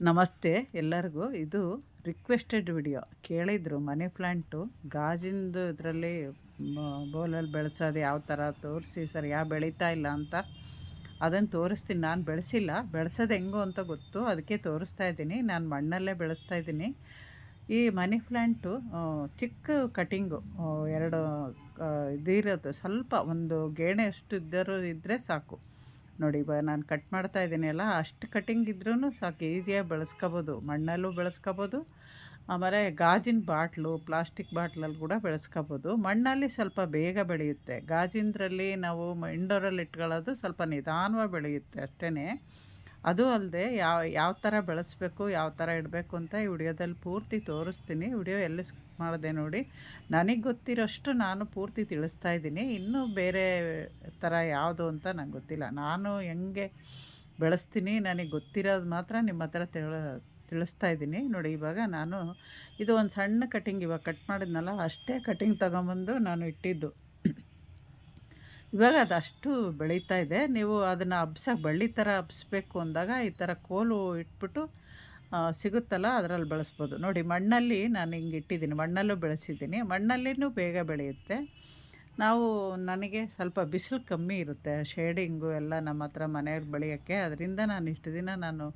ನಮಸ್ತೆ ಎಲ್ಲರಿಗೂ. ಇದು ರಿಕ್ವೆಸ್ಟೆಡ್ ವಿಡಿಯೋ ಕೇಳಿದರು ಮನಿ ಪ್ಲ್ಯಾಂಟು ಗಾಜಿಂದು ಇದರಲ್ಲಿ ಬೌಲಲ್ಲಿ ಬೆಳೆಸೋದು ಯಾವ ಥರ ತೋರಿಸಿ, ಸರ್ ಯಾವ ಬೆಳೀತಾ ಇಲ್ಲ ಅಂತ. ಅದನ್ನು ತೋರಿಸ್ತೀನಿ. ನಾನು ಬೆಳೆಸಿಲ್ಲ. ಬೆಳೆಸೋದು ಹೆಂಗೋ ಅಂತ ಗೊತ್ತು. ಅದಕ್ಕೆ ತೋರಿಸ್ತಾ ಇದ್ದೀನಿ. ನಾನು ಮಣ್ಣಲ್ಲೇ ಬೆಳೆಸ್ತಾ ಇದ್ದೀನಿ. ಈ ಮನಿ ಪ್ಲ್ಯಾಂಟು ಚಿಕ್ಕ ಕಟಿಂಗು ಎರಡು ಇದಿರೋದು. ಸ್ವಲ್ಪ ಒಂದು ಗೇಣೆ ಅಷ್ಟು ಇದ್ದರೂ ಇದ್ದರೆ ಸಾಕು. ನೋಡಿ ಇವಾಗ ನಾನು ಕಟ್ ಮಾಡ್ತಾ ಇದ್ದೀನಿ ಅಲ್ಲ, ಅಷ್ಟು ಕಟಿಂಗ್ ಇದ್ರೂ ಸಾಕು ಈಸಿಯಾಗಿ ಬೆಳೆಸ್ಕೋಬೋದು. ಮಣ್ಣಲ್ಲೂ ಬೆಳೆಸ್ಕೋಬೋದು. ಆಮೇಲೆ ಗಾಜಿನ ಬಾಟ್ಲು ಪ್ಲಾಸ್ಟಿಕ್ ಬಾಟ್ಲಲ್ಲಿ ಕೂಡ ಬೆಳೆಸ್ಕೋಬೋದು. ಮಣ್ಣಲ್ಲಿ ಸ್ವಲ್ಪ ಬೇಗ ಬೆಳೆಯುತ್ತೆ. ಗಾಜಿನದ್ರಲ್ಲಿ ನಾವು ಇಂಡೋರಲ್ಲಿ ಇಟ್ಕೊಳ್ಳೋದು ಸ್ವಲ್ಪ ನಿಧಾನವಾಗಿ ಬೆಳೆಯುತ್ತೆ ಅಷ್ಟೇ ಅದು ಅಲ್ಲದೆ ಯಾವ ಯಾವ ಥರ ಬೆಳೆಸ್ಬೇಕು, ಯಾವ ಥರ ಇಡಬೇಕು ಅಂತ ಈ ವಿಡಿಯೋದಲ್ಲಿ ಪೂರ್ತಿ ತೋರಿಸ್ತೀನಿ. ವಿಡಿಯೋ ಎಲ್ಲಿ ಮಾಡಿದೆ ನೋಡಿ. ನನಗೆ ಗೊತ್ತಿರೋಷ್ಟು ನಾನು ಪೂರ್ತಿ ತಿಳಿಸ್ತಾ ಇದ್ದೀನಿ. ಇನ್ನೂ ಬೇರೆ ಥರ ಯಾವುದು ಅಂತ ನಂಗೆ ಗೊತ್ತಿಲ್ಲ. ನಾನು ಹೆಂಗೆ ಬೆಳೆಸ್ತೀನಿ ನನಗೆ ಗೊತ್ತಿರೋದು ಮಾತ್ರ ನಿಮ್ಮ ಹತ್ರ ತಿಳ, ತಿಳಿಸ್ತಾ ಇದ್ದೀನಿ. ನೋಡಿ, ಇವಾಗ ನಾನು ಇದು ಒಂದು ಸಣ್ಣ ಕಟಿಂಗ್ ಇವಾಗ ಕಟ್ ಮಾಡಿದ್ನಲ್ಲ, ಅಷ್ಟೇ ಕಟಿಂಗ್ ತಗೊಂಬಂದು ನಾನು ಇಟ್ಟಿದ್ದು. ಇವಾಗ ಅದಷ್ಟು ಬೆಳೀತಾ ಇದೆ. ನೀವು ಅದನ್ನು ಹಬ್ಸಕ್ಕೆ ಬಳ್ಳಿ ಥರ ಹಬ್ಸ್ಬೇಕು ಅಂದಾಗ ಈ ಥರ ಕೋಲು ಇಟ್ಬಿಟ್ಟು ಸಿಗುತ್ತಲ್ಲ, ಅದರಲ್ಲಿ ಬೆಳೆಸ್ಬೋದು. ನೋಡಿ, ಮಣ್ಣಲ್ಲಿ ನಾನು ಹಿಂಗೆ ಇಟ್ಟಿದ್ದೀನಿ, ಮಣ್ಣಲ್ಲೂ ಬೆಳೆಸಿದ್ದೀನಿ. ಮಣ್ಣಲ್ಲಿನೂ ಬೇಗ ಬೆಳೆಯುತ್ತೆ. ನಾವು ನನಗೆ ಸ್ವಲ್ಪ ಬಿಸಿಲು ಕಮ್ಮಿ ಇರುತ್ತೆ, ಶೇಡಿಂಗು ಎಲ್ಲ ನಮ್ಮ ಹತ್ರ ಮನೆಯವ್ರು ಬೆಳೆಯೋಕ್ಕೆ. ಅದರಿಂದ ನಾನು ಇಷ್ಟು ದಿನ ನಾನು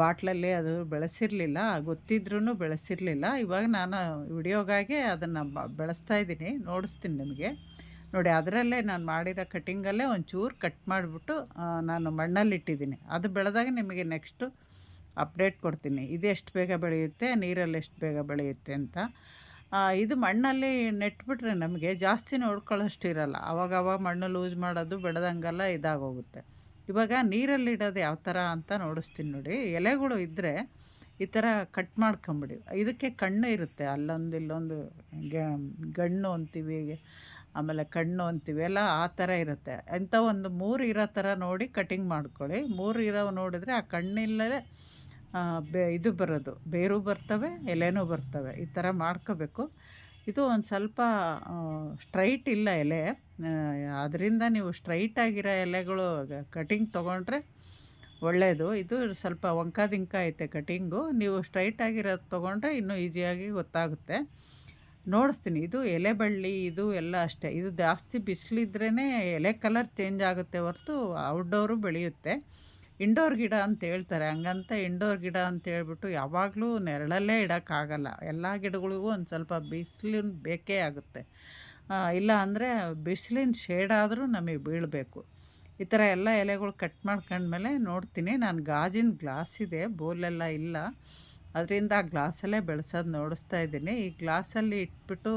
ಬಾಟ್ಲಲ್ಲಿ ಅದು ಬೆಳೆಸಿರಲಿಲ್ಲ ಗೊತ್ತಿದ್ರೂ ಬೆಳೆಸಿರಲಿಲ್ಲ. ಇವಾಗ ನಾನು ವಿಡಿಯೋಗಾಗಿ ಅದನ್ನು ಬೆಳೆಸ್ತಾ ಇದ್ದೀನಿ, ನೋಡಿಸ್ತೀನಿ ನಿಮಗೆ. ನೋಡಿ, ಅದರಲ್ಲೇ ನಾನು ಮಾಡಿರೋ ಕಟ್ಟಿಂಗಲ್ಲೇ ಒಂಚೂರು ಕಟ್ ಮಾಡಿಬಿಟ್ಟು ನಾನು ಮಣ್ಣಲ್ಲಿ ಇಟ್ಟಿದ್ದೀನಿ ಅದು ಬೆಳೆದಾಗ ನಿಮಗೆ ನೆಕ್ಸ್ಟು ಅಪ್ಡೇಟ್ ಕೊಡ್ತೀನಿ. ಇದು ಎಷ್ಟು ಬೇಗ ಬೆಳೆಯುತ್ತೆ, ನೀರಲ್ಲಿ ಎಷ್ಟು ಬೇಗ ಬೆಳೆಯುತ್ತೆ ಅಂತ. ಇದು ಮಣ್ಣಲ್ಲಿ ನೆಟ್ಬಿಟ್ರೆ ನಮಗೆ ಜಾಸ್ತಿ ನೋಡ್ಕೊಳ್ಳೋಷ್ಟು ಇರಲ್ಲ ಅವಾಗ ಅವಾಗ ಮಣ್ಣು ಲೂಸ್ ಮಾಡೋದು ಬೆಳೆದಂಗೆಲ್ಲ ಇದಾಗೋಗುತ್ತೆ. ಇವಾಗ ನೀರಲ್ಲಿ ಇಡೋದು ಯಾವ ಥರ ಅಂತ ನೋಡಿಸ್ತೀನಿ ನೋಡಿ. ಎಲೆಗಳು ಇದ್ದರೆ ಈ ಥರ ಕಟ್ ಮಾಡ್ಕೊಂಬಿಡಿ. ಇದಕ್ಕೆ ಕಣ್ಣು ಇರುತ್ತೆ. ಅಲ್ಲೊಂದು ಇಲ್ಲೊಂದು ಗಣ್ಣು ಅಂತೀವಿ, ಆಮೇಲೆ ಕಣ್ಣು ಅಂತೀವಿ, ಎಲ್ಲ ಆ ಥರ ಇರುತ್ತೆ. ಅಂಥ ಒಂದು ಮೂರು ಇರೋ ಥರ ನೋಡಿ ಕಟಿಂಗ್ ಮಾಡ್ಕೊಳ್ಳಿ. ಮೂರು ಇರೋ ನೋಡಿದ್ರೆ ಆ ಕಣ್ಣಿಲ್ಲೇ ಬೇ, ಇದು ಬರೋದು. ಬೇರು ಬರ್ತವೆ, ಎಲೆನೂ ಬರ್ತವೆ. ಈ ಥರ ಮಾಡ್ಕೋಬೇಕು. ಇದು ಒಂದು ಸ್ವಲ್ಪ ಸ್ಟ್ರೈಟ್ ಇಲ್ಲ ಎಲೆ. ಅದರಿಂದ ನೀವು ಸ್ಟ್ರೈಟ್ ಆಗಿರೋ ಎಲೆಗಳು ಕಟಿಂಗ್ ತೊಗೊಂಡ್ರೆ ಒಳ್ಳೆಯದು ಇದು ಸ್ವಲ್ಪ ವಂಕಾದಿಂಕ ಐತೆ ಕಟಿಂಗು. ನೀವು ಸ್ಟ್ರೈಟ್ ಆಗಿರೋದು ತೊಗೊಂಡ್ರೆ ಇನ್ನೂ ಈಸಿಯಾಗಿ ಗೊತ್ತಾಗುತ್ತೆ. ನೋಡಿಸ್ತೀನಿ. ಇದು ಎಲೆ ಬಳ್ಳಿ ಇದು ಎಲ್ಲ ಅಷ್ಟೇ. ಇದು ಜಾಸ್ತಿ ಬಿಸಿಲಿದ್ರೇ ಎಲೆ ಕಲರ್ ಚೇಂಜ್ ಆಗುತ್ತೆ ಹೊರತು ಔಟ್ಡೋರು ಬೆಳೆಯುತ್ತೆ. ಇಂಡೋರ್ ಗಿಡ ಅಂತ ಹೇಳ್ತಾರೆ. ಹಂಗಂತ ಇಂಡೋರ್ ಗಿಡ ಅಂತ ಹೇಳ್ಬಿಟ್ಟು ಯಾವಾಗಲೂ ನೆರಳಲ್ಲೇ ಇಡೋಕ್ಕಾಗಲ್ಲ. ಎಲ್ಲ ಗಿಡಗಳಿಗೂ ಒಂದು ಸ್ವಲ್ಪ ಬಿಸಿಲಿನ ಬೇಕೇ ಆಗುತ್ತೆ. ಇಲ್ಲ ಅಂದರೆ ಬಿಸಿಲಿನ ಶೇಡಾದರೂ ನಮಗೆ ಬೀಳಬೇಕು. ಈ ಥರ ಎಲ್ಲ ಎಲೆಗಳು ಕಟ್ ಮಾಡ್ಕೊಂಡ್ಮೇಲೆ ನೋಡ್ತೀನಿ. ನಾನು ಗಾಜಿನ ಗ್ಲಾಸ್ ಇದೆ ಬೋಲೆಲ್ಲ ಇಲ್ಲ. ಅದರಿಂದ ಆ ಗ್ಲಾಸಲ್ಲೇ ಬೆಳೆಸೋದು ನೋಡಿಸ್ತಾ ಇದ್ದೀನಿ. ಈ ಗ್ಲಾಸಲ್ಲಿ ಇಟ್ಬಿಟ್ಟು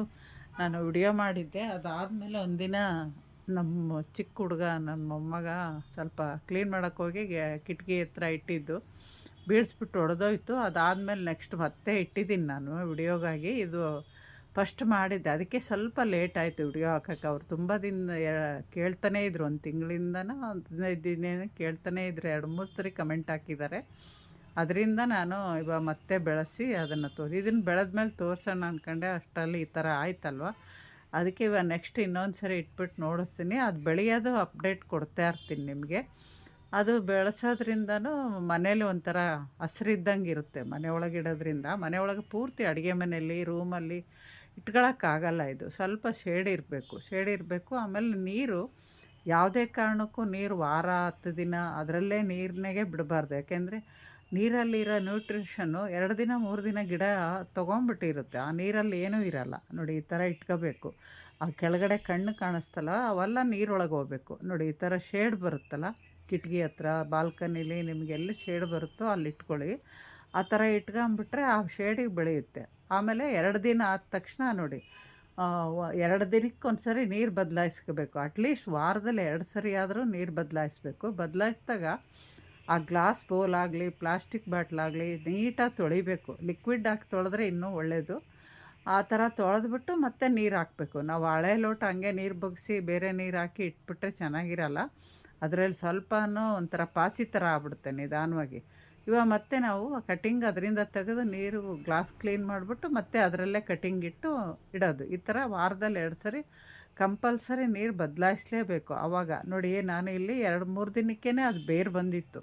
ನಾನು ವಿಡಿಯೋ ಮಾಡಿದ್ದೆ. ಅದಾದಮೇಲೆ ಒಂದಿನ ನಮ್ಮ ಚಿಕ್ಕ ಹುಡುಗ, ನನ್ನ ಮೊಮ್ಮಗ ಸ್ವಲ್ಪ ಕ್ಲೀನ್ ಮಾಡೋಕ್ಕೆ ಹೋಗಿ ಕಿಟಕಿ ಹತ್ರ ಇಟ್ಟಿದ್ದು. ಬೀಳಿಸ್ಬಿಟ್ಟು ಹೊಡೆದೋಯ್ತು ಅದಾದಮೇಲೆ ನೆಕ್ಸ್ಟ್ ಮತ್ತೆ ಇಟ್ಟಿದ್ದೀನಿ ನಾನು ವಿಡಿಯೋಗಾಗಿ. ಇದು ಫಸ್ಟ್ ಮಾಡಿದ್ದೆ. ಅದಕ್ಕೆ ಸ್ವಲ್ಪ ಲೇಟ್ ಆಯಿತು ವಿಡಿಯೋ ಹಾಕೋಕ್ಕೆ. ಅವ್ರು ತುಂಬ ದಿನ ಕೇಳ್ತಾನೇ ಇದ್ರು. ಒಂದು ತಿಂಗಳಿಂದನೂ ಹದಿನೈದು ದಿನ ಕೇಳ್ತಾನೇ ಇದ್ರು. ಎರಡು, ಮೂರು ಸರಿ ಕಮೆಂಟ್ ಹಾಕಿದ್ದಾರೆ. ಅದರಿಂದ ನಾನು ಇವಾಗ ಮತ್ತೆ ಬೆಳೆಸಿ ಅದನ್ನು ತೋರಿ ಇದನ್ನು ಬೆಳೆದ್ಮೇಲೆ ತೋರಿಸೋಣ ಅಂದ್ಕೊಂಡೆ ಅಷ್ಟರಲ್ಲಿ ಈ ಥರ ಆಯ್ತಲ್ವ? ಅದಕ್ಕೆ ಇವಾಗ ನೆಕ್ಸ್ಟ್ ಇನ್ನೊಂದು ಸರಿ ಇಟ್ಬಿಟ್ಟು ನೋಡಿಸ್ತೀನಿ. ಅದು ಬೆಳೆಯೋದು ಅಪ್ಡೇಟ್ ಕೊಡ್ತಾ ಇರ್ತೀನಿ ನಿಮಗೆ. ಅದು ಬೆಳೆಸೋದ್ರಿಂದನೂ ಮನೇಲಿ ಒಂಥರ ಹಸ್ರಿದ್ದಂಗೆ ಇರುತ್ತೆ. ಮನೆ ಒಳಗೆ ಇಡೋದ್ರಿಂದ. ಮನೆ ಒಳಗೆ ಪೂರ್ತಿ ಅಡುಗೆ ಮನೆಯಲ್ಲಿ ರೂಮಲ್ಲಿ ಇಟ್ಕೊಳ್ಳೋಕ್ಕಾಗಲ್ಲ ಇದು. ಸ್ವಲ್ಪ ಶೇಡ್ ಇರಬೇಕು. ಶೇಡ್ ಇರಬೇಕು. ಆಮೇಲೆ ನೀರು ಯಾವುದೇ ಕಾರಣಕ್ಕೂ ನೀರು ವಾರ ಹತ್ತು ದಿನ ಅದರಲ್ಲೇ ನೀರಿನಾಗೆ ಬಿಡಬಾರ್ದು. ಯಾಕೆಂದರೆ ನೀರಲ್ಲಿರೋ ನ್ಯೂಟ್ರಿಷನ್ನು ಎರಡು ದಿನ, ಮೂರು ದಿನ ಗಿಡ ತೊಗೊಂಬಿಟ್ಟಿರುತ್ತೆ. ಆ ನೀರಲ್ಲಿ ಏನೂ ಇರಲ್ಲ. ನೋಡಿ, ಈ ಥರ ಇಟ್ಕೋಬೇಕು. ಆ ಕೆಳಗಡೆ ಕಣ್ಣು ಕಾಣಿಸ್ತಲ್ಲ, ಅವೆಲ್ಲ ನೀರೊಳಗೆ ಹೋಗ್ಬೇಕು. ನೋಡಿ, ಈ ಥರ ಶೇಡ್ ಬರುತ್ತಲ್ಲ, ಕಿಟಕಿ ಹತ್ರ, ಬಾಲ್ಕನಿಲಿ ನಿಮಗೆ ಎಲ್ಲಿ ಶೇಡ್ ಬರುತ್ತೋ ಅಲ್ಲಿ ಇಟ್ಕೊಳ್ಳಿ ಆ ಥರ ಇಟ್ಕೊಂಬಿಟ್ರೆ ಆ ಶೇಡಿಗೆ ಬೆಳೆಯುತ್ತೆ. ಆಮೇಲೆ ಎರಡು ದಿನ ಆದ ತಕ್ಷಣ ನೋಡಿ ಎರಡು ದಿನಕ್ಕೆ ಒಂದು ಸರಿ ನೀರು ಬದಲಾಯಿಸ್ಕೋಬೇಕು. ಅಟ್ಲೀಸ್ಟ್ ವಾರದಲ್ಲಿ ಎರಡು ಸರಿ ಆದರೂ ನೀರು ಬದಲಾಯಿಸ್ಬೇಕು. ಬದಲಾಯಿಸಿದಾಗ ಆ ಗ್ಲಾಸ್ ಬೌಲ್ ಆಗಲಿ, ಪ್ಲಾಸ್ಟಿಕ್ ಬಾಟ್ಲಾಗಲಿ ನೀಟಾಗಿ ತೊಳಿಬೇಕು. ಲಿಕ್ವಿಡ್ ಹಾಕಿ ತೊಳೆದ್ರೆ ಇನ್ನೂ ಒಳ್ಳೆಯದು ಆ ಥರ ತೊಳೆದ್ಬಿಟ್ಟು ಮತ್ತೆ ನೀರು ಹಾಕಬೇಕು. ನಾವು ಹಳೆ ಲೋಟ ಹಂಗೆ ನೀರು ಬಗ್ಸಿ ಬೇರೆ ನೀರು ಹಾಕಿ ಇಟ್ಬಿಟ್ರೆ ಚೆನ್ನಾಗಿರಲ್ಲ. ಅದರಲ್ಲಿ ಸ್ವಲ್ಪನೂ ಒಂಥರ ಪಾಚಿ ಥರ ಆಗ್ಬಿಡುತ್ತೆ ನಿಧಾನವಾಗಿ. ಇವಾಗ ಮತ್ತೆ ನಾವು ಕಟಿಂಗ್ ಅದರಿಂದ ತೆಗೆದು ನೀರು ಗ್ಲಾಸ್ ಕ್ಲೀನ್ ಮಾಡಿಬಿಟ್ಟು ಮತ್ತೆ ಅದರಲ್ಲೇ ಕಟಿಂಗ್ ಇಟ್ಟು ಇಡೋದು. ಈ ಥರ ವಾರದಲ್ಲಿ ಎರಡು ಸರಿ ಕಂಪಲ್ಸರಿ ನೀರು ಬದಲಾಯಿಸಲೇಬೇಕು. ಆವಾಗ ನೋಡಿ, ನಾನು ಇಲ್ಲಿ ಎರಡು ಮೂರು ದಿನಕ್ಕೇ ಅದು ಬೇರು ಬಂದಿತ್ತು.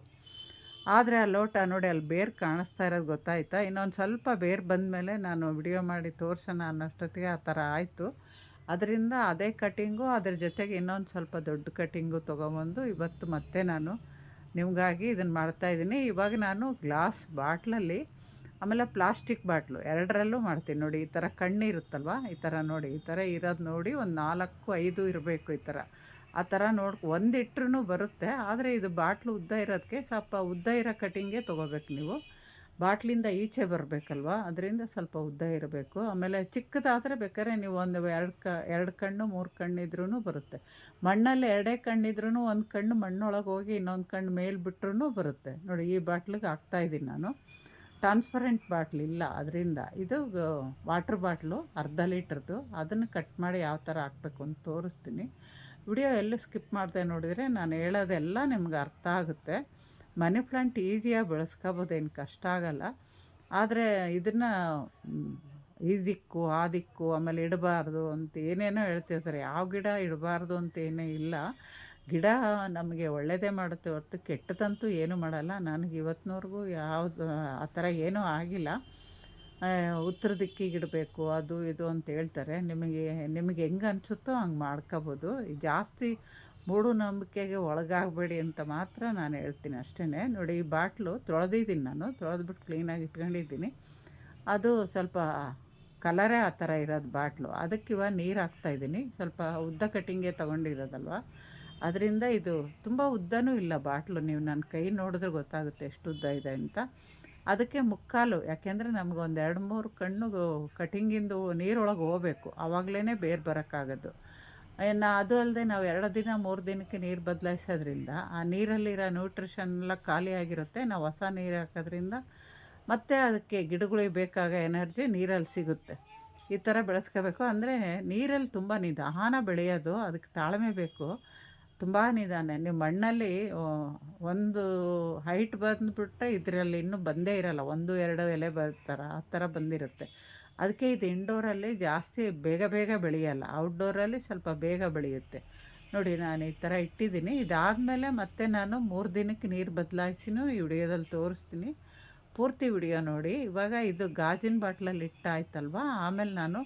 ಆದರೆ ಆ ಲೋಟ ನೋಡಿ ಅಲ್ಲಿ ಬೇರು ಕಾಣಿಸ್ತಾ ಇರೋದು ಗೊತ್ತಾಯ್ತಾ? ಇನ್ನೊಂದು ಸ್ವಲ್ಪ ಬೇರು ಬಂದಮೇಲೆ ನಾನು ವಿಡಿಯೋ ಮಾಡಿ ತೋರಿಸೋಣ ಅನ್ನೋಷ್ಟೊತ್ತಿಗೆ ಆ ಥರ ಆಯಿತು. ಅದರಿಂದ ಅದೇ ಕಟ್ಟಿಂಗು ಅದ್ರ ಜೊತೆಗೆ ಇನ್ನೊಂದು ಸ್ವಲ್ಪ ದೊಡ್ಡ ಕಟ್ಟಿಂಗು ತೊಗೊಬಂದು ಇವತ್ತು ಮತ್ತೆ ನಾನು ನಿಮಗಾಗಿ ಇದನ್ನು ಮಾಡ್ತಾಯಿದ್ದೀನಿ ಇವಾಗ ನಾನು ಗ್ಲಾಸ್ ಬಾಟ್ಲಲ್ಲಿ, ಆಮೇಲೆ ಪ್ಲಾಸ್ಟಿಕ್ ಬಾಟ್ಲು ಎರಡರಲ್ಲೂ ಮಾಡ್ತೀನಿ ನೋಡಿ. ಈ ಥರ ಕಣ್ಣು ಇರುತ್ತಲ್ವ ಈ ಥರ ನೋಡಿ. ಈ ಥರ ಇರೋದು ನೋಡಿ ಒಂದು ನಾಲ್ಕು, ಐದು ಇರಬೇಕು ಈ ಥರ. ಆ ಥರ ನೋಡಿ ಒಂದು ಇಟ್ರೂ ಬರುತ್ತೆ. ಆದರೆ ಇದು ಬಾಟ್ಲು ಉದ್ದ ಇರೋದಕ್ಕೆ ಸ್ವಲ್ಪ ಉದ್ದ ಇರೋ ಕಟಿಂಗೇ ತೊಗೋಬೇಕು ನೀವು. ಬಾಟ್ಲಿಂದ ಈಚೆ ಬರಬೇಕಲ್ವ? ಅದರಿಂದ ಸ್ವಲ್ಪ ಉದ್ದ ಇರಬೇಕು. ಆಮೇಲೆ ಚಿಕ್ಕದಾದರೆ ಬೇಕಾದ್ರೆ ನೀವು ಒಂದು ಎರಡು ಕ, ಎರಡು ಕಣ್ಣು, ಮೂರು ಕಣ್ಣಿದ್ರೂ ಬರುತ್ತೆ. ಮಣ್ಣಲ್ಲಿ ಎರಡೇ ಕಣ್ಣಿದ್ರೂ ಒಂದು ಕಣ್ಣು ಮಣ್ಣೊಳಗೆ ಹೋಗಿ ಇನ್ನೊಂದು ಕಣ್ಣು ಮೇಲೆ ಬಿಟ್ರೂ ಬರುತ್ತೆ. ನೋಡಿ, ಈ ಬಾಟ್ಲಿಗೆ ಹಾಕ್ತಾಯಿದ್ದೀನಿ ನಾನು. ಟ್ರಾನ್ಸ್ಪರೆಂಟ್ ಬಾಟ್ಲ್ ಇಲ್ಲ ಅದರಿಂದ. ಇದು ವಾಟ್ರ್ ಬಾಟ್ಲು, ಅರ್ಧ ಲೀಟ್ರದ್ದು. ಅದನ್ನು ಕಟ್ ಮಾಡಿ ಯಾವ ಥರ ಹಾಕ್ಬೇಕು ಅಂತ ತೋರಿಸ್ತೀನಿ. ವಿಡಿಯೋ ಎಲ್ಲೂ ಸ್ಕಿಪ್ ಮಾಡದೆ ನೋಡಿದರೆ ನಾನು ಹೇಳೋದೆಲ್ಲ ನಿಮ್ಗೆ ಅರ್ಥ ಆಗುತ್ತೆ. ಮನಿ ಪ್ಲಾಂಟ್ ಈಸಿಯಾಗಿ ಬೆಳೆಸ್ಕೋಬೋದೇನು ಕಷ್ಟ ಆಗಲ್ಲ. ಆದರೆ ಇದನ್ನು, ಈ ದಿಕ್ಕು, ಆ ದಿಕ್ಕು, ಆಮೇಲೆ ಇಡಬಾರ್ದು ಅಂತ ಏನೇನೋ ಹೇಳ್ತಿರ್ತಾರೆ. ಯಾವ ಗಿಡ ಇಡಬಾರ್ದು ಅಂತ ಏನೂ ಇಲ್ಲ. ಗಿಡ ನಮಗೆ ಒಳ್ಳೆಯದೇ ಮಾಡುತ್ತೆ ಹೊರತು ಕೆಟ್ಟದಂತೂ ಏನೂ ಮಾಡಲ್ಲ. ನನಗೆ ಇವತ್ತಿನವರೆಗೂ ಯಾವುದು, ಆ ಥರ ಏನೂ ಆಗಿಲ್ಲ. ಉತ್ತರ ದಿಕ್ಕಿಗೆ ಇಡಬೇಕು ಅದು ಇದು ಅಂತ ಹೇಳ್ತಾರೆ. ನಿಮಗೆ ನಿಮಗೆ ಹೆಂಗೆ ಅನಿಸುತ್ತೋ ಹಂಗೆ ಮಾಡ್ಕೋಬೋದು. ಜಾಸ್ತಿ ಮೂಢನಂಬಿಕೆಗೆ ಒಳಗಾಗಬೇಡಿ ಅಂತ ಮಾತ್ರ ನಾನು ಹೇಳ್ತೀನಿ ಅಷ್ಟೇ ನೋಡಿ, ಈ ಬಾಟ್ಲು ತೊಳೆದಿದ್ದೀನಿ ನಾನು. ತೊಳೆದ್ಬಿಟ್ಟು ಕ್ಲೀನಾಗಿ ಇಟ್ಕೊಂಡಿದ್ದೀನಿ. ಅದು ಸ್ವಲ್ಪ ಕಲರೇ ಆ ಥರ ಇರೋದು ಬಾಟ್ಲು. ಅದಕ್ಕೆ ಇವಾಗ ನೀರು ಹಾಕ್ತಾಯಿದ್ದೀನಿ ಸ್ವಲ್ಪ ಉದ್ದ ಕಟ್ಟಿಂಗೇ ತೊಗೊಂಡಿರೋದಲ್ವ? ಅದರಿಂದ ಇದು ತುಂಬ ಉದ್ದನೂ ಇಲ್ಲ ಬಾಟ್ಲು. ನೀವು ನನ್ನ ಕೈ ನೋಡಿದ್ರೆ ಗೊತ್ತಾಗುತ್ತೆ ಎಷ್ಟು ಉದ್ದ ಇದೆ ಅಂತ. ಅದಕ್ಕೆ ಮುಕ್ಕಾಲು, ಯಾಕೆಂದರೆ ನಮ್ಗೆ ಒಂದು ಎರಡು ಮೂರು ಕಣ್ಣು ಕಟಿಂಗಿಂದು ನೀರೊಳಗೆ ಹೋಗಬೇಕು ಆವಾಗಲೇ ಬೇರೆ ಬರೋಕ್ಕಾಗೋದು. ಇನ್ನು ಅದು ಅಲ್ಲದೆ ನಾವು ಎರಡು ದಿನ, ಮೂರು ದಿನಕ್ಕೆ ನೀರು ಬದಲಾಯಿಸೋದ್ರಿಂದ, ಆ ನೀರಲ್ಲಿರೋ ನ್ಯೂಟ್ರಿಷನ್ ಎಲ್ಲ ಖಾಲಿಯಾಗಿರುತ್ತೆ ನಾವು ಹೊಸ ನೀರು ಹಾಕೋದ್ರಿಂದ, ಮತ್ತು ಅದಕ್ಕೆ ಗಿಡಗಳಿಗೆ ಬೇಕಾಗ ಎನರ್ಜಿ ನೀರಲ್ಲಿ ಸಿಗುತ್ತೆ. ಈ ಥರ ಬೆಳೆಸ್ಕೋಬೇಕು, ಅಂದರೆ ನೀರಲ್ಲಿ ತುಂಬ ನಿಧಾನ ಬೆಳೆಯೋದು, ಅದಕ್ಕೆ ತಾಳ್ಮೆ ಬೇಕು. ತುಂಬ ನಿಧಾನ ನೀವು ಮಣ್ಣಲ್ಲಿ ಒಂದು ಹೈಟ್ ಬಂದುಬಿಟ್ರೆ ಇದರಲ್ಲಿ ಇನ್ನೂ ಬಂದೇ ಇರೋಲ್ಲ. ಒಂದು, ಎರಡು ಎಲೆ ಬರ್ತಾರ, ಆ ಥರ ಬಂದಿರುತ್ತೆ. ಅದಕ್ಕೆ ಇದು ಇಂಡೋರಲ್ಲಿ ಜಾಸ್ತಿ ಬೇಗ ಬೇಗ ಬೆಳೆಯಲ್ಲ. ಔಟ್ಡೋರಲ್ಲಿ ಸ್ವಲ್ಪ ಬೇಗ ಬೆಳೆಯುತ್ತೆ. ನೋಡಿ, ನಾನು ಈ ಥರ ಇಟ್ಟಿದ್ದೀನಿ. ಇದಾದಮೇಲೆ ಮತ್ತೆ ನಾನು ಮೂರು ದಿನಕ್ಕೆ ನೀರು ಬದಲಾಯಿಸಿನೂ ಈ ವಿಡಿಯೋದಲ್ಲಿ ತೋರಿಸ್ತೀನಿ. ಪೂರ್ತಿ ವಿಡಿಯೋ ನೋಡಿ. ಇವಾಗ ಇದು ಗಾಜಿನ ಬಾಟ್ಲಲ್ಲಿ ಇಟ್ಟಾಯ್ತಲ್ವ? ಆಮೇಲೆ ನಾನು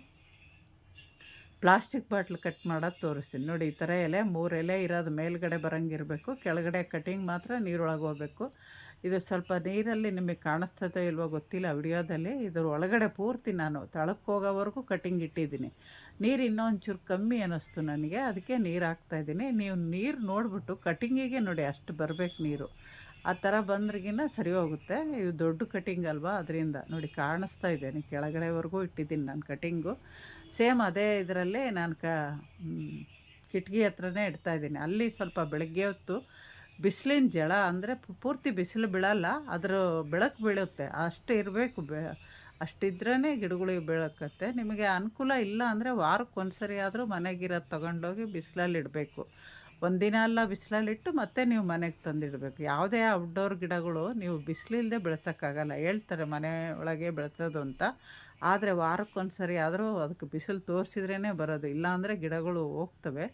ಪ್ಲಾಸ್ಟಿಕ್ ಬಾಟ್ಲ್ ಕಟ್ ಮಾಡೋದು ತೋರಿಸ್ತೀನಿ. ನೋಡಿ, ಈ ಥರ ಎಲೆ ಮೂರು ಎಲೆ ಇರೋದು ಮೇಲ್ಗಡೆ ಬರೋಂಗಿರಬೇಕು, ಕೆಳಗಡೆ ಕಟ್ಟಿಂಗ್ ಮಾತ್ರ ನೀರೊಳಗೆ ಹೋಗಬೇಕು. ಇದು ಸ್ವಲ್ಪ ನೀರಲ್ಲಿ ನಿಮಗೆ ಕಾಣಿಸ್ತದೋ ಇಲ್ವೋ ಗೊತ್ತಿಲ್ಲ ವಿಡಿಯೋದಲ್ಲಿ. ಇದ್ರ ಒಳಗಡೆ ಪೂರ್ತಿ ನಾನು ತಳಕ್ಕೆ ಹೋಗೋವರೆಗೂ ಕಟ್ಟಿಂಗ್ ಇಟ್ಟಿದ್ದೀನಿ. ನೀರು ಇನ್ನೊಂಚೂರು ಕಮ್ಮಿ ಅನ್ನಿಸ್ತು ನನಗೆ, ಅದಕ್ಕೆ ನೀರು ಹಾಕ್ತಾಯಿದ್ದೀನಿ ನೀವು ನೀರು ನೋಡಿಬಿಟ್ಟು ಕಟ್ಟಿಂಗಿಗೆ ನೋಡಿ, ಅಷ್ಟು ಬರಬೇಕು ನೀರು. ಆ ಥರ ಬಂದ್ರಿಗಿನ ಸರಿ ಹೋಗುತ್ತೆ. ಇದು ದೊಡ್ಡ ಕಟ್ಟಿಂಗ್ ಅಲ್ವಾ? ಅದರಿಂದ ನೋಡಿ, ಕಾಣಿಸ್ತಾ ಇದ್ದೇನೆ ಕೆಳಗಡೆವರೆಗೂ ಇಟ್ಟಿದ್ದೀನಿ ನಾನು ಕಟಿಂಗು. ಸೇಮ್ ಅದೇ ಇದರಲ್ಲೇ ನಾನು ಕ ಕಿಟಕಿ ಹತ್ರನೇ ಇಡ್ತಾಯಿದ್ದೀನಿ ಅಲ್ಲಿ ಸ್ವಲ್ಪ ಬೆಳಗ್ಗೆ ಹೊತ್ತು ಬಿಸಿಲಿನ ಜಳ ಅಂದರೆ ಪೂರ್ತಿ ಬಿಸಿಲು ಬೀಳಲ್ಲ ಅದರ ಬೆಳಕು ಬೀಳುತ್ತೆ. ಅಷ್ಟು ಇರಬೇಕು ಬೆ ಅಷ್ಟಿದ್ರೇ ಗಿಡಗಳಿಗೆ ಬೆಳಕತ್ತೆ. ನಿಮಗೆ ಅನುಕೂಲ ಇಲ್ಲ ಅಂದರೆ ವಾರಕ್ಕೆ ಒಂದು ಸರಿ ಆದರೂ ಮನೆಗಿರೋದು ತೊಗೊಂಡೋಗಿ ಬಿಸಿಲಲ್ಲಿ ಇಡಬೇಕು. ಒಂದಿನ ಎಲ್ಲ ಬಿಸಿಲಲ್ಲಿಟ್ಟು ಮತ್ತೆ ನೀವು ಮನೆಗೆ ತಂದಿಡಬೇಕು. ಯಾವುದೇ ಔಟ್ಡೋರ್ ಗಿಡಗಳು ನೀವು ಬಿಸಿಲಿಲ್ಲದೆ ಬೆಳೆಸೋಕ್ಕಾಗಲ್ಲ. ಹೇಳ್ತಾರೆ ಮನೆ ಒಳಗೆ ಬೆಳೆಸೋದು ಅಂತ. ಆದರೆ ವಾರಕ್ಕೊಂದು ಸರಿ ಆದರೂ ಅದಕ್ಕೆ ಬಿಸಿಲು ತೋರಿಸಿದ್ರೇ ಬರೋದು. ಇಲ್ಲಾಂದರೆ ಗಿಡಗಳು ಹೋಗ್ತವೆ.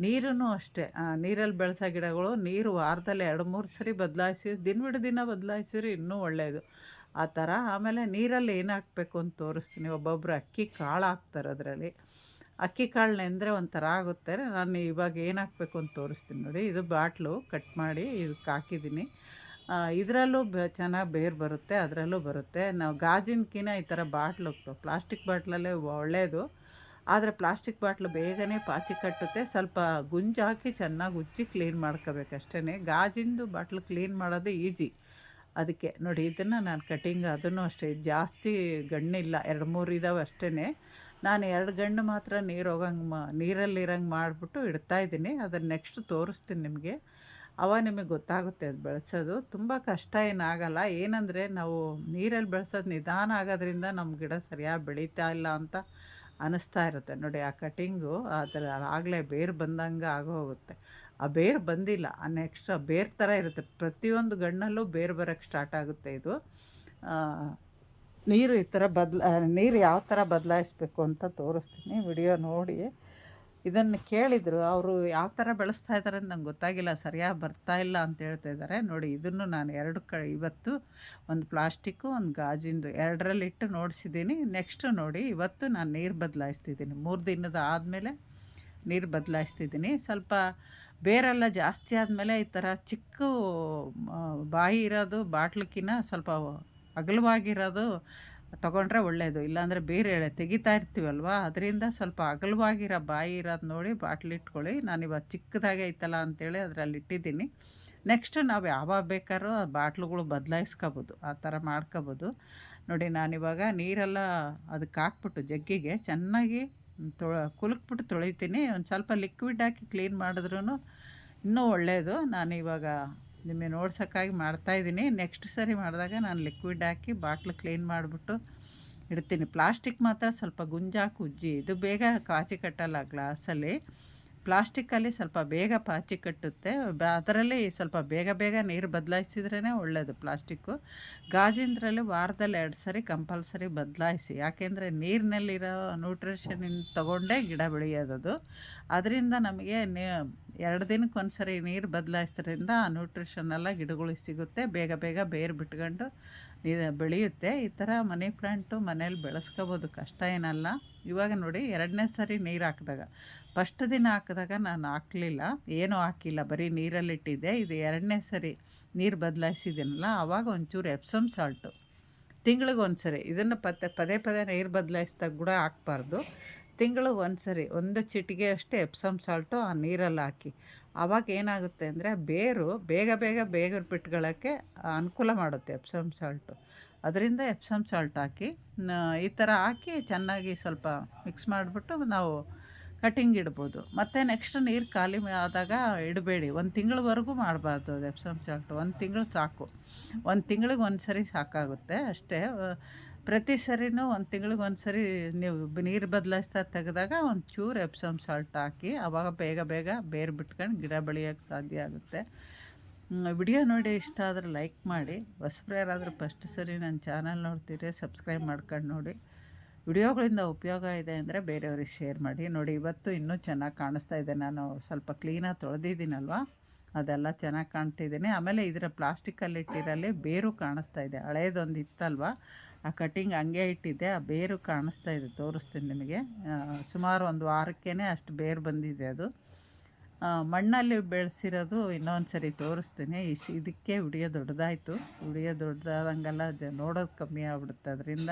ನೀರೂ ಅಷ್ಟೇ. ನೀರಲ್ಲಿ ಬೆಳೆಸೋ ಗಿಡಗಳು ನೀರು ವಾರದಲ್ಲಿ ಎರಡು, ಮೂರು ಸರಿ ಬದಲಾಯಿಸಿ, ದಿನ ದಿನ ಬದಲಾಯಿಸಿದ್ರೆ ಇನ್ನೂ ಒಳ್ಳೆಯದು ಆ ಥರ ಆಮೇಲೆ ನೀರಲ್ಲಿ ಏನು ಹಾಕಬೇಕು ಅಂತ ತೋರಿಸ್ತೀನಿ. ಒಬ್ಬೊಬ್ಬರು ಅಕ್ಕಿ ಕಾಳು ಹಾಕ್ತಾರೆ ಅದರಲ್ಲಿ. ಅಕ್ಕಿ ಕಾಳು ನೆಂದರೆ ಒಂಥರ ಆಗುತ್ತೆ. ನಾನು ಇವಾಗ ಏನು ಹಾಕಬೇಕು ಅಂತ ತೋರಿಸ್ತೀನಿ ನೋಡಿ. ಇದು ಬಾಟ್ಲು ಕಟ್ ಮಾಡಿ ಇದಕ್ಕೆ ಹಾಕಿದ್ದೀನಿ. ಇದರಲ್ಲೂ ಬ, ಚೆನ್ನಾಗಿ ಬೇರು ಬರುತ್ತೆ, ಅದರಲ್ಲೂ ಬರುತ್ತೆ. ನಾವು ಗಾಜಿನಕಿನ ಈ ಥರ ಬಾಟ್ಲು ಪ್ಲಾಸ್ಟಿಕ್ ಬಾಟ್ಲಲ್ಲೇ ಒಳ್ಳೆಯದು ಆದರೆ ಪ್ಲಾಸ್ಟಿಕ್ ಬಾಟ್ಲು ಬೇಗನೆ ಪಾಚಿ ಕಟ್ಟುತ್ತೆ. ಸ್ವಲ್ಪ ಗುಂಜು ಹಾಕಿ ಚೆನ್ನಾಗಿ ಉಜ್ಜಿ ಕ್ಲೀನ್ ಮಾಡ್ಕೋಬೇಕಷ್ಟೇ ಗಾಜಿಂದು ಬಾಟ್ಲು ಕ್ಲೀನ್ ಮಾಡೋದು ಈಜಿ. ಅದಕ್ಕೆ ನೋಡಿ, ಇದನ್ನು ನಾನು ಕಟಿಂಗ್ ಅದನ್ನು ಅಷ್ಟೇ. ಜಾಸ್ತಿ ಗಣ್ಣಿಲ್ಲ. ಎರಡು ಮೂರು ಇದಾವೆ ಅಷ್ಟೇ ನಾನು ಎರಡು ಗಂಡು ಮಾತ್ರ ನೀರು ಹೋಗಂಗೆ ಮಾ ನೀರಲ್ಲಿರಂಗೆ ಮಾಡಿಬಿಟ್ಟು ಇಡ್ತಾಯಿದ್ದೀನಿ ಅದನ್ನು ನೆಕ್ಸ್ಟ್ ತೋರಿಸ್ತೀನಿ ನಿಮಗೆ. ಅವ ನಿಮಗೆ ಗೊತ್ತಾಗುತ್ತೆ ಅದು ಬೆಳೆಸೋದು. ತುಂಬ ಕಷ್ಟ ಏನಾಗಲ್ಲ. ಏನಂದರೆ ನಾವು ನೀರಲ್ಲಿ ಬೆಳೆಸೋದು ನಿಧಾನ ಆಗೋದ್ರಿಂದ ನಮ್ಮ ಗಿಡ ಸರಿಯಾಗಿ ಬೆಳೀತಾ ಇಲ್ಲ ಅಂತ ಅನ್ನಿಸ್ತಾ ಇರುತ್ತೆ. ನೋಡಿ ಆ ಕಟಿಂಗು ಅದರ ಆಗಲೇ ಬೇರು ಬಂದಂಗೆ ಆಗೋಗುತ್ತೆ ಆ ಬೇರು ಬಂದಿಲ್ಲ. ಆ ನೆಕ್ಸ್ಟ್ ಬೇರು ಥರ ಇರುತ್ತೆ. ಪ್ರತಿಯೊಂದು ಗಣ್ಣಲ್ಲೂ ಬೇರು ಬರೋಕ್ಕೆ ಸ್ಟಾರ್ಟ್ ಆಗುತ್ತೆ ಇದು. ನೀರು ಈ ಥರ ಬದಲ ನೀರು ಯಾವ ಥರ ಬದಲಾಯಿಸ್ಬೇಕು ಅಂತ ತೋರಿಸ್ತೀನಿ. ವಿಡಿಯೋ ನೋಡಿ. ಇದನ್ನು ಕೇಳಿದರು, ಅವರು ಯಾವ ಥರ ಬೆಳೆಸ್ತಾ ಇದ್ದಾರೆ ಅಂತ ನಂಗೆ ಗೊತ್ತಾಗಿಲ್ಲ, ಸರಿಯಾಗಿ ಬರ್ತಾ ಇಲ್ಲ ಅಂತ ಹೇಳ್ತಾ ಇದ್ದಾರೆ. ನೋಡಿ, ಇದನ್ನು ನಾನು ಎರಡು ಕ, ಇವತ್ತು ಒಂದು ಪ್ಲಾಸ್ಟಿಕ್ಕು, ಒಂದು ಗಾಜಿಂದು ಎರಡರಲ್ಲಿಟ್ಟು ನೋಡಿಸಿದ್ದೀನಿ. ನೆಕ್ಸ್ಟು ನೋಡಿ, ಇವತ್ತು ನಾನು ನೀರು ಬದಲಾಯಿಸ್ತಿದ್ದೀನಿ. ಮೂರು ದಿನದ ಆದಮೇಲೆ ನೀರು ಬದಲಾಯಿಸ್ತಿದ್ದೀನಿ. ಸ್ವಲ್ಪ ಬೇರೆಲ್ಲ ಜಾಸ್ತಿ ಆದಮೇಲೆ ಈ ಥರ ಚಿಕ್ಕ ಬಾಯಿ ಇರೋದು ಬಾಟ್ಲಕ್ಕಿನ ಸ್ವಲ್ಪ ಅಗಲವಾಗಿರೋದು ತೊಗೊಂಡ್ರೆ ಒಳ್ಳೆಯದು ಇಲ್ಲಾಂದರೆ ಬೇರೆ ತೆಗಿತಾ ಇರ್ತೀವಲ್ವ? ಅದರಿಂದ ಸ್ವಲ್ಪ ಅಗಲವಾಗಿರೋ ಬಾಯಿ ಇರೋದು ನೋಡಿ ಬಾಟ್ಲಿ ಇಟ್ಕೊಳ್ಳಿ. ನಾನಿವಾಗ ಚಿಕ್ಕದಾಗೆ ಐತಲ್ಲ ಅಂತೇಳಿ ಅದರಲ್ಲಿ ಇಟ್ಟಿದ್ದೀನಿ. ನೆಕ್ಸ್ಟ್ ನಾವು ಯಾವಾಗ ಬೇಕಾದ್ರೂ ಬಾಟ್ಲುಗಳು ಬದಲಾಯಿಸ್ಕೋಬೋದು, ಆ ಥರ ಮಾಡ್ಕೋಬೋದು. ನೋಡಿ, ನಾನಿವಾಗ ನೀರೆಲ್ಲ ಅದಕ್ಕೆ ಹಾಕ್ಬಿಟ್ಟು ಜಗ್ಗಿಗೆ ಚೆನ್ನಾಗಿ ತೊಳ ಕುಲುಕ್ಬಿಟ್ಟು ತೊಳಿತೀನಿ. ಒಂದು ಸ್ವಲ್ಪ ಲಿಕ್ವಿಡ್ ಹಾಕಿ ಕ್ಲೀನ್ ಮಾಡಿದ್ರೂ ಇನ್ನೂ ಒಳ್ಳೆಯದು ನಾನು ಇವಾಗ ನಿಮಗೆ ನೋಡ್ಸೋಕ್ಕಾಗಿ ಮಾಡ್ತಾಯಿದ್ದೀನಿ ನೆಕ್ಸ್ಟ್ ಸರಿ ಮಾಡಿದಾಗ ನಾನು ಲಿಕ್ವಿಡ್ ಹಾಕಿ ಬಾಟ್ಲು ಕ್ಲೀನ್ ಮಾಡಿಬಿಟ್ಟು ಇಡ್ತೀನಿ. ಪ್ಲಾಸ್ಟಿಕ್ ಮಾತ್ರ ಸ್ವಲ್ಪ ಗುಂಜಾಕು ಉಜ್ಜಿ, ಇದು ಬೇಗ ಕಾಚಿ ಕಟ್ಟಲ್ಲ ಗ್ಲಾಸಲ್ಲಿ ಪ್ಲಾಸ್ಟಿಕ್ಕಲ್ಲಿ ಸ್ವಲ್ಪ ಬೇಗ ಪಾಚಿ ಕಟ್ಟುತ್ತೆ. ಅದರಲ್ಲಿ ಸ್ವಲ್ಪ ಬೇಗ ಬೇಗ ನೀರು ಬದಲಾಯಿಸಿದ್ರೇ ಒಳ್ಳೆಯದು ಪ್ಲಾಸ್ಟಿಕ್ಕು. ಗಾಜಿಂದ್ರಲ್ಲಿ ವಾರದಲ್ಲಿ ಎರಡು ಸರಿ ಕಂಪಲ್ಸರಿ ಬದಲಾಯಿಸಿ. ಯಾಕೆಂದರೆ ನೀರಿನಲ್ಲಿರೋ ನ್ಯೂಟ್ರಿಷನ್ ತಗೊಂಡೇ ಗಿಡ ಬೆಳೆಯೋದದು. ಅದರಿಂದ ನಮಗೆ ಎರಡು ದಿನಕ್ಕೆ ಒಂದ್ಸರಿ ನೀರು ಬದಲಾಯಿಸೋದ್ರಿಂದ ಆ ನ್ಯೂಟ್ರಿಷನ್ ಗಿಡಗಳಿಗೆ ಸಿಗುತ್ತೆ. ಬೇಗ ಬೇಗ ಬೇರು ಬಿಟ್ಕೊಂಡು ನೀರು ಬೆಳೆಯುತ್ತೆ. ಈ ಥರ ಮನಿ ಪ್ಲ್ಯಾಂಟು ಮನೇಲಿ ಬೆಳೆಸ್ಕೋಬೋದು. ಕಷ್ಟ ಏನಲ್ಲ. ಇವಾಗ ನೋಡಿ ಎರಡನೇ ಸರಿ ನೀರು ಹಾಕಿದಾಗ. ಫಸ್ಟ್ ದಿನ ಹಾಕಿದಾಗ ನಾನು ಹಾಕಲಿಲ್ಲ. ಏನೂ ಹಾಕಿಲ್ಲ. ಬರೀ ನೀರಲ್ಲಿಟ್ಟಿದ್ದೆ. ಇದು ಎರಡನೇ ಸರಿ ನೀರು ಬದಲಾಯಿಸಿದ್ದೀನಲ್ಲ ಆವಾಗ ಒಂಚೂರು ಎಪ್ಸಮ್ ಸಾಲ್ಟು. ತಿಂಗಳಿಗೆ ಒಂದು ಸರಿ ಇದನ್ನು ಪತ್ತೆ ಪದೇ ಪದೇ ನೀರು ಬದಲಾಯಿಸಿದಾಗ ಕೂಡ ಹಾಕ್ಬಾರ್ದು. ತಿಂಗಳಿಗೆ ಒಂದು ಸರಿ ಒಂದು ಚಿಟಿಗೆ ಅಷ್ಟೇ ಎಪ್ಸಮ್ ಸಾಲ್ಟು, ಆ ನೀರಲ್ಲಿ ಹಾಕಿ. ಆವಾಗ ಏನಾಗುತ್ತೆ ಅಂದರೆ, ಬೇರು ಬೇಗ ಬೇಗ ಬೇಗ ಬಿಟ್ಕೊಳ್ಳೋಕ್ಕೆ ಅನುಕೂಲ ಮಾಡುತ್ತೆ ಎಪ್ಸಮ್ ಸಾಲ್ಟು. ಅದರಿಂದ ಎಪ್ಸಮ್ ಸಾಲ್ಟ್ ಹಾಕಿ ಈ ಥರ ಹಾಕಿ ಚೆನ್ನಾಗಿ ಸ್ವಲ್ಪ ಮಿಕ್ಸ್ ಮಾಡಿಬಿಟ್ಟು ನಾವು ಕಟಿಂಗ್ ಇಡ್ಬೋದು. ಮತ್ತು ನೆಕ್ಸ್ಟ್ ನೀರು ಖಾಲಿ ಆದಾಗ ಇಡಬೇಡಿ. ಒಂದು ತಿಂಗಳವರೆಗೂ ಮಾಡಬಾರ್ದು ಅದು ಎಪ್ಸಮ್ ಸಾಲ್ಟು. ಒಂದು ತಿಂಗಳು ಸಾಕು. ಒಂದು ತಿಂಗಳಿಗೆ ಒಂದು ಸರಿ ಸಾಕಾಗುತ್ತೆ ಅಷ್ಟೇ. ಪ್ರತಿ ಸರಿನೂ ಒಂದು ತಿಂಗಳಿಗೆ ಒಂದು ಸರಿ ನೀವು ನೀರು ಬದಲಾಯಿಸ್ತಾ ತೆಗೆದಾಗ ಒಂದು ಚೂರು ಎಪ್ಸಮ್ ಸಾಲ್ಟ್ ಹಾಕಿ ಆವಾಗ ಬೇಗ ಬೇಗ ಬೇರು ಬಿಟ್ಕೊಂಡು ಗಿಡ ಬೆಳೆಯೋಕ್ಕೆ ಸಾಧ್ಯ ಆಗುತ್ತೆ. ವಿಡಿಯೋ ನೋಡಿ ಇಷ್ಟ ಆದರೆ ಲೈಕ್ ಮಾಡಿ. ಹೊಸಬ್ರು ಯಾರಾದರೂ ಫಸ್ಟ್ ಸರಿ ನನ್ನ ಚಾನಲ್ ನೋಡ್ತೀರಿ ಸಬ್ಸ್ಕ್ರೈಬ್ ಮಾಡ್ಕೊಂಡು ನೋಡಿ. ವಿಡಿಯೋಗಳಿಂದ ಉಪಯೋಗ ಇದೆ ಅಂದರೆ ಬೇರೆಯವ್ರಿಗೆ ಶೇರ್ ಮಾಡಿ. ನೋಡಿ, ಇವತ್ತು ಇನ್ನೂ ಚೆನ್ನಾಗಿ ಕಾಣಿಸ್ತಾ ಇದೆ. ನಾನು ಸ್ವಲ್ಪ ಕ್ಲೀನಾಗಿ ತೊಳೆದಿದ್ದೀನಲ್ವ? ಅದೆಲ್ಲ ಚೆನ್ನಾಗಿ ಕಾಣ್ತಿದ್ದೀನಿ. ಆಮೇಲೆ ಇದರ ಪ್ಲಾಸ್ಟಿಕಲ್ಲಿ ಇಟ್ಟಿರಲ್ಲಿ ಬೇರು ಕಾಣಿಸ್ತಾ ಇದೆ. ಹಳೇದೊಂದು ಇತ್ತಲ್ವ? ಆ ಕಟಿಂಗ್ ಹಂಗೆ ಇಟ್ಟಿದ್ದೆ, ಆ ಬೇರು ಕಾಣಿಸ್ತಾ ಇದೆ, ತೋರಿಸ್ತೀನಿ ನಿಮಗೆ. ಸುಮಾರು ಒಂದು ವಾರಕ್ಕೇ ಅಷ್ಟು ಬೇರು ಬಂದಿದೆ ಅದು. ಮಣ್ಣಲ್ಲಿ ಬೆಳೆಸಿರೋದು ಇನ್ನೊಂದು ಸರಿ ತೋರಿಸ್ತೀನಿ. ಇಸ್, ಇದಕ್ಕೆ ಉಡಿಯೋ ದೊಡ್ಡದಾಯಿತು. ಉಡಿಯೋ ದೊಡ್ಡದಾದಂಗೆಲ್ಲ ಜ, ನೋಡೋದು ಕಮ್ಮಿ ಆಗ್ಬಿಡುತ್ತೆ ಅದರಿಂದ.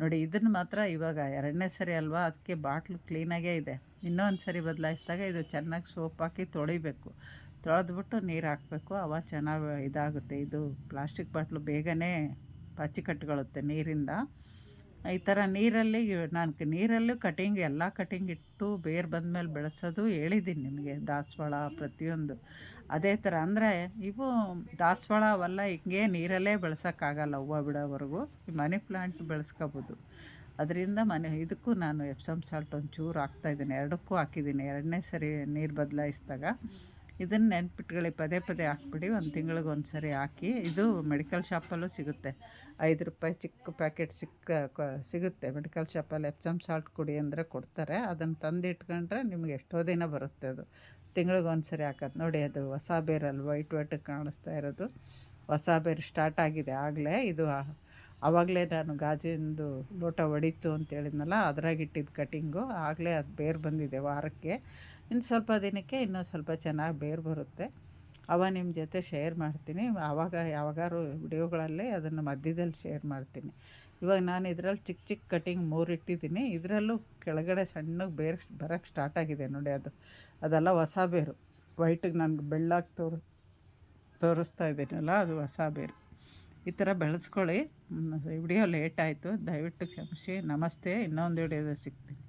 ನೋಡಿ, ಇದನ್ನು ಮಾತ್ರ ಇವಾಗ ಎರಡನೇ ಸರಿ ಅಲ್ವಾ, ಅದಕ್ಕೆ ಬಾಟ್ಲು ಕ್ಲೀನಾಗೇ ಇದೆ. ಇನ್ನೊಂದು ಸರಿ ಬದಲಾಯಿಸಿದಾಗ ಇದು ಚೆನ್ನಾಗಿ ಸೋಪ್ ಹಾಕಿ ತೊಳಿಬೇಕು. ತೊಳೆದ್ಬಿಟ್ಟು ನೀರು ಹಾಕಬೇಕು. ಅವಾಗ ಚೆನ್ನಾಗಿ ಇದಾಗುತ್ತೆ. ಇದು ಪ್ಲಾಸ್ಟಿಕ್ ಬಾಟ್ಲು ಬೇಗನೆ ಪಾಚಿ ಕಟ್ಕೊಳ್ಳುತ್ತೆ ನೀರಿಂದ. ಈ ಥರ ನೀರಲ್ಲಿ ನಾನು ನೀರಲ್ಲೂ ಕಟಿಂಗ್ ಎಲ್ಲ ಕಟಿಂಗ್ ಇಟ್ಟು ಬೇರು ಬಂದಮೇಲೆ ಬೆಳೆಸೋದು ಹೇಳಿದ್ದೀನಿ ನಿಮಗೆ ದಾಸವಾಳ ಪ್ರತಿಯೊಂದು. ಅದೇ ಥರ ಅಂದರೆ ಇವು ದಾಸವಾಳ ಅವೆಲ್ಲ ಹಿಂಗೆ ನೀರಲ್ಲೇ ಬೆಳೆಸೋಕ್ಕಾಗಲ್ಲ ಹೂವು ಬಿಡೋವರೆಗೂ. ಈ ಮನಿ ಪ್ಲಾಂಟ್ ಬೆಳೆಸ್ಕೋಬೋದು. ಅದರಿಂದ ಮನೆ, ಇದಕ್ಕೂ ನಾನು ಎಪ್ಸಮ್ ಸಾಲ್ಟ್ ಒಂಚೂರು ಹಾಕ್ತಾಯಿದ್ದೀನಿ ಎರಡಕ್ಕೂ ಹಾಕಿದ್ದೀನಿ. ಎರಡನೇ ಸರಿ ನೀರು ಬದಲಾಯಿಸಿದಾಗ. ಇದನ್ನು ನೆನ್ಪಿಟ್ಕೊಳ್ಳಿ, ಪದೇ ಪದೇ ಹಾಕ್ಬಿಡಿ, ಒಂದು ತಿಂಗಳಿಗೆ ಒಂದು ಸರಿ ಹಾಕಿ, ಇದು ಮೆಡಿಕಲ್ ಶಾಪಲ್ಲೂ ಸಿಗುತ್ತೆ. ಐದು ರೂಪಾಯಿ ಚಿಕ್ಕ ಪ್ಯಾಕೆಟ್ ಸಿಕ್ಕ ಸಿಗುತ್ತೆ. ಮೆಡಿಕಲ್ ಶಾಪಲ್ಲಿ ಎಪ್ಸಮ್ ಸಾಲ್ಟ್ ಕುಡಿ ಅಂದರೆ ಕೊಡ್ತಾರೆ. ಅದನ್ನು ತಂದು ಇಟ್ಕೊಂಡ್ರೆ ನಿಮ್ಗೆ ಎಷ್ಟೋ ದಿನ ಬರುತ್ತೆ ಅದು. ತಿಂಗಳಿಗೆ ಒಂದು ಸರಿ ಹಾಕೋದು. ನೋಡಿ, ಅದು ಹೊಸ ಬೇರಲ್ಲಿ ವೈಟ್ ವೈಟಿಗೆ ಕಾಣಿಸ್ತಾ ಇರೋದು. ಹೊಸ ಬೇರು ಸ್ಟಾರ್ಟ್ ಆಗಿದೆ ಆಗಲೇ. ಇದು ಆವಾಗಲೇ ನಾನು ಗಾಜಿನದು ಲೋಟ ಹೊಡಿತು ಅಂತ ಹೇಳಿದ್ನಲ್ಲ ಅದ್ರಾಗಿಟ್ಟಿದ್ದು ಕಟಿಂಗು. ಆಗಲೇ ಅದು ಬೇರು ಬಂದಿದೆ ವಾರಕ್ಕೆ. ಇನ್ನು ಸ್ವಲ್ಪ ದಿನಕ್ಕೆ ಇನ್ನೂ ಸ್ವಲ್ಪ ಚೆನ್ನಾಗಿ ಬೇರು ಬರುತ್ತೆ. ಅವ ನಿಮ್ಮ ಜೊತೆ ಶೇರ್ ಮಾಡ್ತೀನಿ. ಆವಾಗ ಯಾವಾಗಾರು ವಿಡಿಯೋಗಳಲ್ಲಿ ಅದನ್ನು ಮಧ್ಯದಲ್ಲಿ ಶೇರ್ ಮಾಡ್ತೀನಿ. ಇವಾಗ ನಾನು ಇದರಲ್ಲಿ ಚಿಕ್ಕ ಚಿಕ್ಕ ಕಟಿಂಗ್ ಮೂರು ಇಟ್ಟಿದ್ದೀನಿ. ಇದರಲ್ಲೂ ಕೆಳಗಡೆ ಸಣ್ಣಗೆ ಬೇರು ಬರೋಕ್ಕೆ ಸ್ಟಾರ್ಟ್ ಆಗಿದೆ ನೋಡಿ ಅದು. ಅದೆಲ್ಲ ಹೊಸ ಬೇರು. ವೈಟಿಗೆ ನನಗೆ ಬೆಳ್ಳಾಗಿ ತೋರು, ತೋರಿಸ್ತಾ ಇದ್ದೀನಲ್ಲ ಅದು ಹೊಸ ಬೇರು. ಈ ಥರ ಬೆಳೆಸ್ಕೊಳ್ಳಿ. ವಿಡಿಯೋ ಲೇಟ್ ಆಯಿತು. ದಯವಿಟ್ಟು ಕ್ಷಮಿಸಿ. ನಮಸ್ತೆ. ಇನ್ನೊಂದು ವಿಡಿಯೋದಲ್ಲಿ ಸಿಗ್ತೀನಿ.